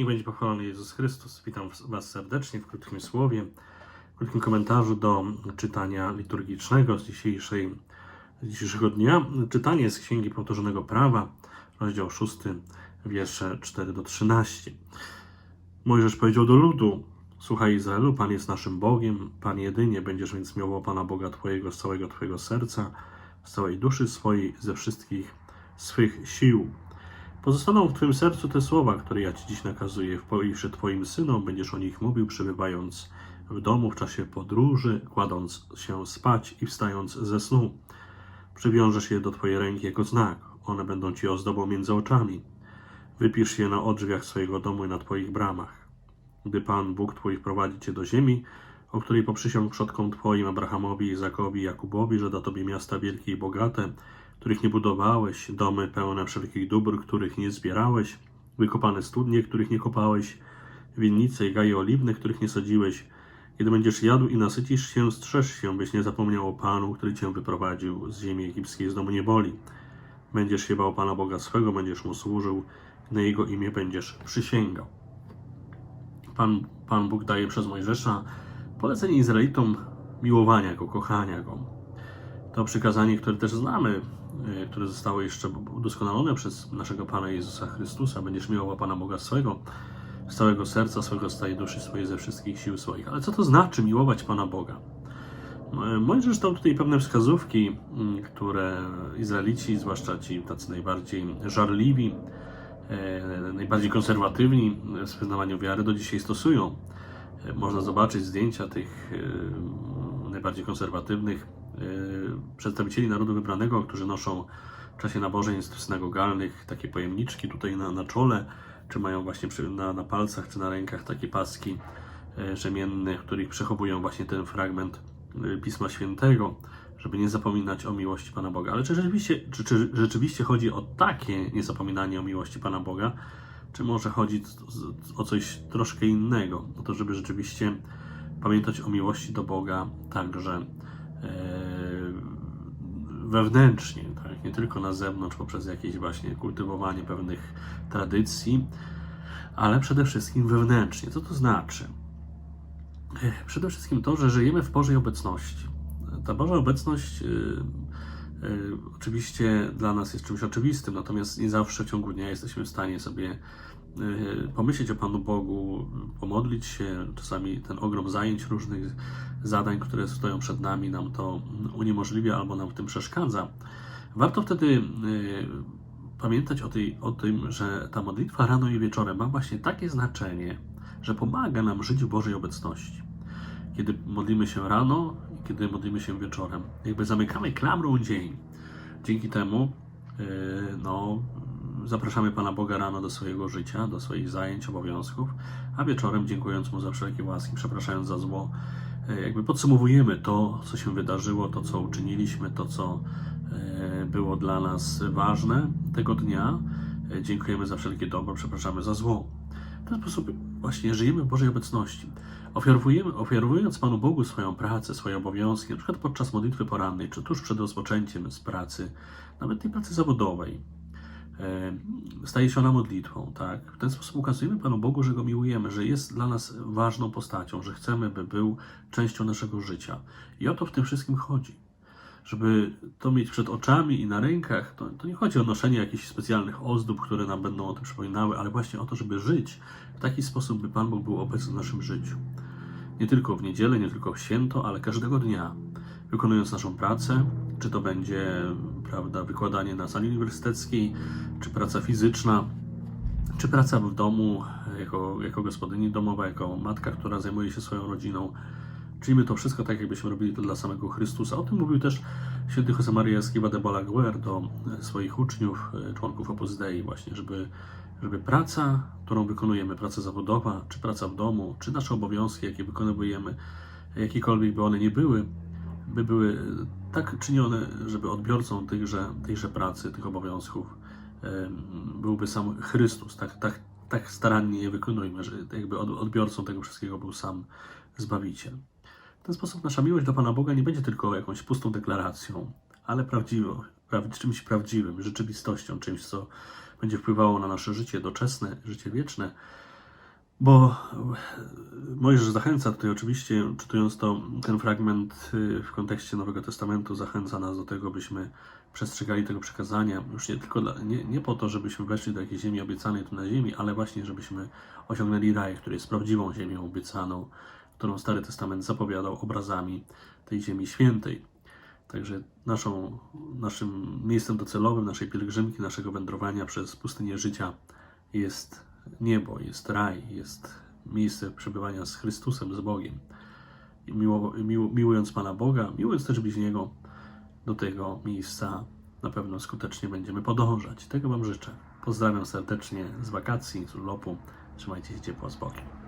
Niech będzie pochwalony Jezus Chrystus. Witam Was serdecznie w krótkim słowie, w krótkim komentarzu do czytania liturgicznego z, dzisiejszej, z dzisiejszego dnia. Czytanie z Księgi Powtórzonego Prawa, rozdział 6, wiersze 4 do 13. Mojżesz powiedział do ludu: Słuchaj Izraelu, Pan jest naszym Bogiem, Pan jedynie, będziesz więc miłował Pana Boga Twojego z całego Twojego serca, z całej duszy swojej, ze wszystkich swych sił. Pozostaną w Twoim sercu te słowa, które ja Ci dziś nakazuję. W pojutrze Twoim synom będziesz o nich mówił, przebywając w domu w czasie podróży, kładąc się spać i wstając ze snu. Przywiążesz je do Twojej ręki jako znak. One będą Ci ozdobą między oczami. Wypisz je na odrzwiach swojego domu i na Twoich bramach. Gdy Pan Bóg Twój wprowadzi Cię do ziemi, o której poprzysiągł przodkom Twoim Abrahamowi, Izakowi Jakubowi, że da Tobie miasta wielkie i bogate, których nie budowałeś, domy pełne wszelkich dóbr, których nie zbierałeś, wykopane studnie, których nie kopałeś, winnice i gaje oliwne, których nie sadziłeś. Kiedy będziesz jadł i nasycisz się, strzeż się, byś nie zapomniał o Panu, który Cię wyprowadził z ziemi egipskiej, z domu niewoli. Będziesz się bał Pana Boga swego, będziesz Mu służył, na Jego imię będziesz przysięgał. Pan, Pan Bóg daje przez Mojżesza polecenie Izraelitom miłowania Go, kochania Go. To przykazanie, które też znamy, e, które zostało jeszcze udoskonalone przez naszego Pana Jezusa Chrystusa. Będziesz miłował Pana Boga swego, z całego serca swego, z całej duszy swojej, ze wszystkich sił swoich. Ale co to znaczy miłować Pana Boga? E, Mojżesz dał tutaj pewne wskazówki, m, które Izraelici, zwłaszcza ci tacy najbardziej żarliwi, e, najbardziej konserwatywni w wyznawaniu wiary, do dzisiaj stosują. Można zobaczyć zdjęcia tych najbardziej konserwatywnych przedstawicieli narodu wybranego, którzy noszą w czasie nabożeństw synagogalnych takie pojemniczki tutaj na, na czole, czy mają właśnie przy, na, na palcach, czy na rękach takie paski e, rzemienne, w których przechowują właśnie ten fragment e, Pisma Świętego, żeby nie zapominać o miłości Pana Boga. Ale czy rzeczywiście, czy, czy rzeczywiście chodzi o takie niezapominanie o miłości Pana Boga, czy może chodzi o coś troszkę innego? O to, żeby rzeczywiście pamiętać o miłości do Boga także wewnętrznie, tak? nie tylko na zewnątrz, poprzez jakieś właśnie kultywowanie pewnych tradycji, ale przede wszystkim wewnętrznie. Co to znaczy? E, Przede wszystkim to, że żyjemy w Bożej obecności. Ta Boża obecność y, oczywiście dla nas jest czymś oczywistym, natomiast nie zawsze w ciągu dnia jesteśmy w stanie sobie y, pomyśleć o Panu Bogu, pomodlić się. Czasami ten ogrom zajęć, różnych zadań, które stoją przed nami, nam to uniemożliwia albo nam w tym przeszkadza. Warto wtedy y, pamiętać o, tej, o tym, że ta modlitwa rano i wieczorem ma właśnie takie znaczenie, że pomaga nam żyć w Bożej obecności. Kiedy modlimy się rano kiedy modlimy się wieczorem, jakby zamykamy klamrą dzień. Dzięki temu yy, no, zapraszamy Pana Boga rano do swojego życia, do swoich zajęć, obowiązków, a wieczorem dziękując Mu za wszelkie łaski, przepraszając za zło, yy, jakby podsumowujemy to, co się wydarzyło, to, co uczyniliśmy, to, co yy, było dla nas ważne tego dnia. Dziękujemy za wszelkie dobro, przepraszamy za zło. W ten sposób właśnie żyjemy w Bożej obecności. Ofiarowujemy, ofiarowując Panu Bogu swoją pracę, swoje obowiązki, przykład podczas modlitwy porannej, czy tuż przed rozpoczęciem z pracy, nawet tej pracy zawodowej, e, staje się ona modlitwą, tak? W ten sposób ukazujemy Panu Bogu, że Go miłujemy, że jest dla nas ważną postacią, że chcemy, by był częścią naszego życia. I o to w tym wszystkim chodzi. Żeby to mieć przed oczami i na rękach, to, to nie chodzi o noszenie jakichś specjalnych ozdób, które nam będą o tym przypominały, ale właśnie o to, żeby żyć w taki sposób, by Pan Bóg był obecny w naszym życiu. Nie tylko w niedzielę, nie tylko w święto, ale każdego dnia, wykonując naszą pracę, czy to będzie prawda, wykładanie na sali uniwersyteckiej, czy praca fizyczna, czy praca w domu jako, jako gospodyni domowa, jako matka, która zajmuje się swoją rodziną. Czyjmy to wszystko tak, jakbyśmy robili to dla samego Chrystusa. O tym mówił też święty Josemaria Esquiva de Balaguer do e, swoich uczniów, e, członków Opus Dei, właśnie, żeby, żeby praca, którą wykonujemy, praca zawodowa, czy praca w domu, czy nasze obowiązki, jakie wykonujemy, jakiekolwiek by one nie były, by były tak czynione, żeby odbiorcą tychże, tychże pracy, tych obowiązków byłby sam Chrystus. Tak, tak, tak starannie je wykonujmy, że jakby od- odbiorcą tego wszystkiego był sam Zbawiciel. W ten sposób nasza miłość do Pana Boga nie będzie tylko jakąś pustą deklaracją, ale prawdziwą, praw, czymś prawdziwym, rzeczywistością, czymś, co będzie wpływało na nasze życie doczesne, życie wieczne, Bo Mojżesz zachęca tutaj oczywiście, czytując to, ten fragment y, w kontekście Nowego Testamentu, zachęca nas do tego, byśmy przestrzegali tego przekazania, już nie tylko dla, nie, nie po to, żebyśmy weszli do jakiejś ziemi obiecanej tu na ziemi, ale właśnie, żebyśmy osiągnęli raj, który jest prawdziwą ziemią obiecaną, którą Stary Testament zapowiadał obrazami tej ziemi świętej. Także naszą, naszym miejscem docelowym naszej pielgrzymki, naszego wędrowania przez pustynię życia jest niebo, jest raj, jest miejsce przebywania z Chrystusem, z Bogiem. I miło, miło, miłując Pana Boga, miłując też bliźniego, do tego miejsca na pewno skutecznie będziemy podążać. Tego Wam życzę. Pozdrawiam serdecznie z wakacji, z urlopu. Trzymajcie się ciepło z Bogiem.